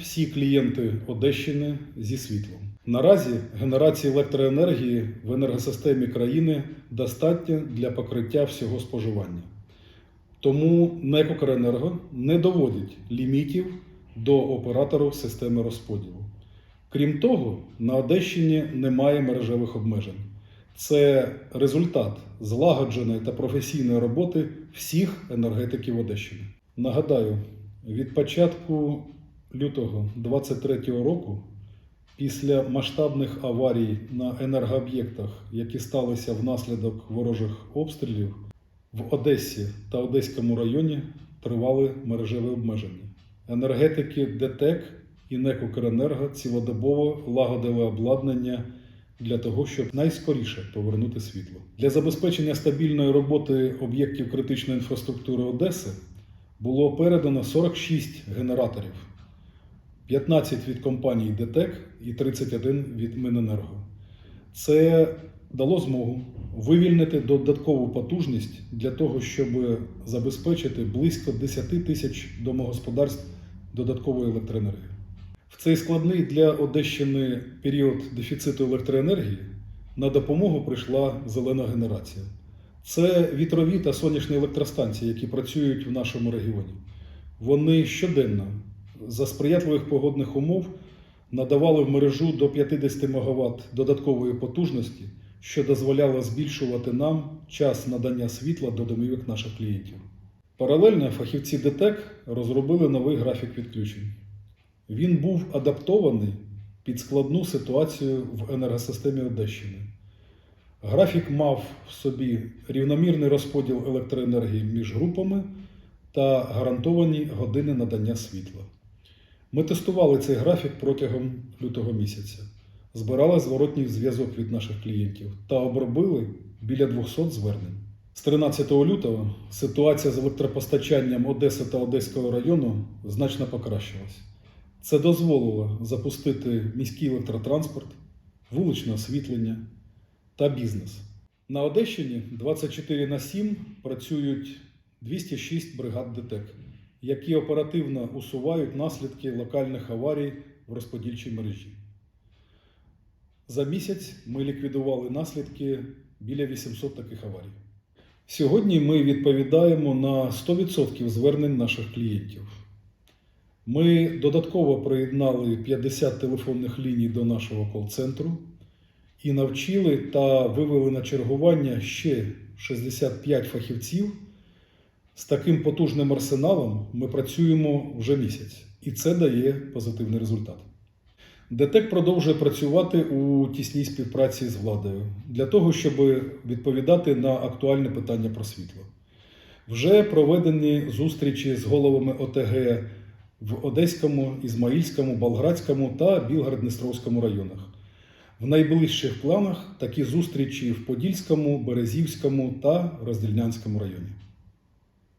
всі клієнти Одещини зі світлом. Наразі генерації електроенергії в енергосистемі країни достатньо для покриття всього споживання. Тому НЕК «Укренерго» не доводить лімітів до оператору системи розподілу. Крім того, на Одещині немає мережевих обмежень. Це результат злагодженої та професійної роботи всіх енергетиків Одещини. Нагадаю, від початку лютого 2023 року, після масштабних аварій на енергооб'єктах, які сталися внаслідок ворожих обстрілів, в Одесі та Одеському районі тривали мережеві обмеження. Енергетики ДТЕК і НЕК «Укренерго» цілодобово лагодили обладнання для того, щоб найскоріше повернути світло. Для забезпечення стабільної роботи об'єктів критичної інфраструктури Одеси було передано 46 генераторів, 15 від компанії ДТЕК і 31 від Миненерго. Це дало змогу вивільнити додаткову потужність для того, щоб забезпечити близько 10 тисяч домогосподарств додатковою електроенергією. В цей складний для Одещини період дефіциту електроенергії на допомогу прийшла зелена генерація. Це вітрові та сонячні електростанції, які працюють в нашому регіоні. Вони щоденно за сприятливих погодних умов надавали в мережу до 50 МВт додаткової потужності, що дозволяло збільшувати нам час надання світла до домівок наших клієнтів. Паралельно фахівці ДТЕК розробили новий графік відключень. Він був адаптований під складну ситуацію в енергосистемі Одещини. Графік мав в собі рівномірний розподіл електроенергії між групами та гарантовані години надання світла. Ми тестували цей графік протягом лютого місяця, збирали зворотній зв'язок від наших клієнтів та обробили біля 200 звернень. З 13 лютого ситуація з електропостачанням Одеси та Одеського району значно покращилась. Це дозволило запустити міський електротранспорт, вуличне освітлення та бізнес. На Одещині 24 на 7 працюють 206 бригад ДТЕК, які оперативно усувають наслідки локальних аварій в розподільчій мережі. За місяць ми ліквідували наслідки біля 800 таких аварій. Сьогодні ми відповідаємо на 100% звернень наших клієнтів. Ми додатково приєднали 50 телефонних ліній до нашого кол-центру і навчили та вивели на чергування ще 65 фахівців. З таким потужним арсеналом ми працюємо вже місяць, і це дає позитивний результат. ДТЕК продовжує працювати у тісній співпраці з владою для того, щоб відповідати на актуальне питання про світло. Вже проведені зустрічі з головами ОТГ в Одеському, Ізмаїльському, Болградському та Білгород-Дністровському районах. В найближчих планах такі зустрічі в Подільському, Березівському та Роздільнянському районі.